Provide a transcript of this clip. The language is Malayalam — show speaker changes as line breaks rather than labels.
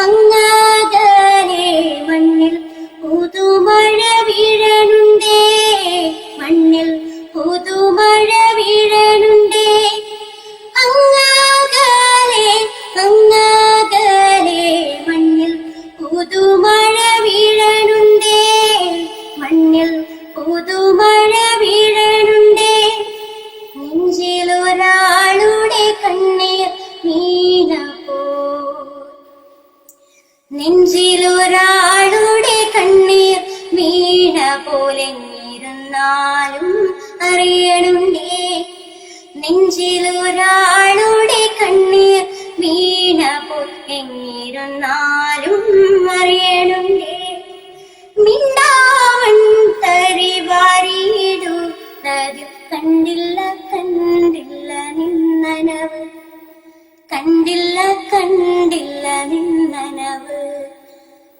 അങ്ങാകലെ മണ്ണിൽ പുതുമഴ വീഴനുണ്ടേ മണ്ണിൽ പുതുമഴ വീഴനുണ്ടേ അങ്ങാകലെ അങ്ങാകലെ മണ്ണിൽ പുതുമഴ വീഴനുണ്ടേ മണ്ണിൽ പുതുമഴ വീഴനുണ്ടേ നെഞ്ചിലൊരാളുടെ കണ്ണീർ വീണ പോലെ നീരുന്നാലും അറിയണുണ്ടേ. നെഞ്ചിലൊരാളുടെ കണ്ണീർ വീണ പോലെ നീരുന്നാലും അറിയണുണ്ടേ. മിണ്ടാവൺ തരി വാരിയിടുന്നതു കണ്ടില്ല കണ്ടില്ല നിന്നനവ്. കണ്ടില്ല